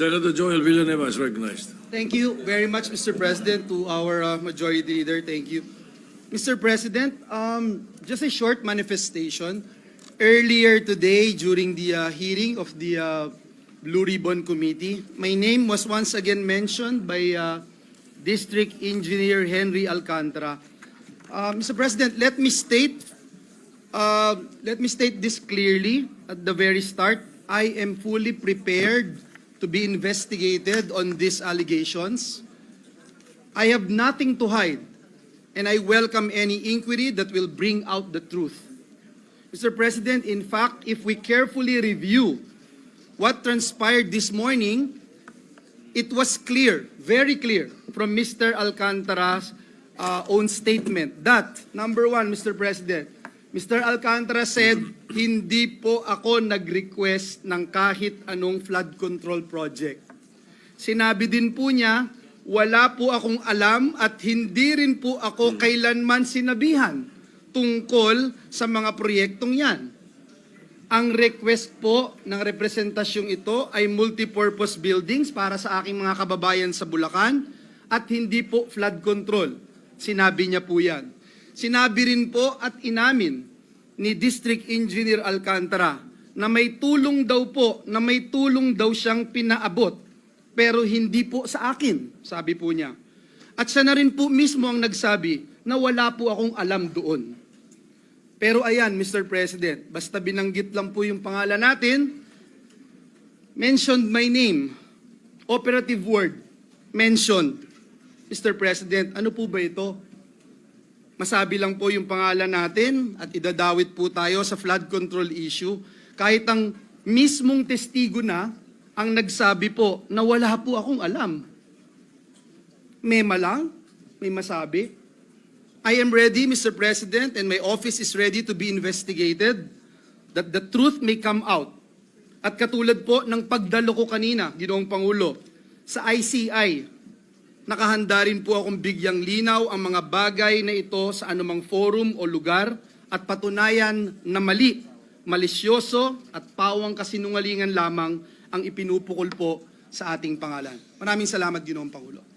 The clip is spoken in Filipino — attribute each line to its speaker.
Speaker 1: Senator Joel Villanueva is recognized.
Speaker 2: Thank you very much, Mr. President, to our uh, Majority Leader. Thank you. Mr. President, um, just a short manifestation. Earlier today, during the uh, hearing of the uh, Blue Ribbon Committee, my name was once again mentioned by uh, District Engineer Henry Alcantara. Uh, Mr. President, let me state uh, let me state this clearly at the very start. I am fully prepared to be investigated on these allegations. I have nothing to hide, and I welcome any inquiry that will bring out the truth. Mr. President, in fact, if we carefully review what transpired this morning, it was clear, very clear, from Mr. Alcantara's uh, own statement that, number one, Mr. President, Mr. Alcantara said, hindi po ako nag-request ng kahit anong flood control project. Sinabi din po niya, wala po akong alam at hindi rin po ako kailanman sinabihan tungkol sa mga proyektong yan. Ang request po ng representasyong ito ay multipurpose buildings para sa aking mga kababayan sa Bulacan at hindi po flood control. Sinabi niya po yan. Sinabi rin po at inamin ni District Engineer Alcantara na may tulong daw po, na may tulong daw siyang pinaabot pero hindi po sa akin, sabi po niya. At siya na rin po mismo ang nagsabi na wala po akong alam doon. Pero ayan, Mr. President, basta binanggit lang po yung pangalan natin, mentioned my name, operative word, mentioned. Mr. President, ano po ba ito? Masabi lang po yung pangalan natin at idadawit po tayo sa flood control issue kahit ang mismong testigo na ang nagsabi po na wala po akong alam. Mema lang, may masabi. I am ready, Mr. President, and my office is ready to be investigated that the truth may come out. At katulad po ng pagdalo ko kanina, Ginoong Pangulo, sa ICI, nakahanda rin po akong bigyang linaw ang mga bagay na ito sa anumang forum o lugar at patunayan na mali, malisyoso at pawang kasinungalingan lamang ang ipinupukol po sa ating pangalan. Maraming salamat, Ginoong Pangulo.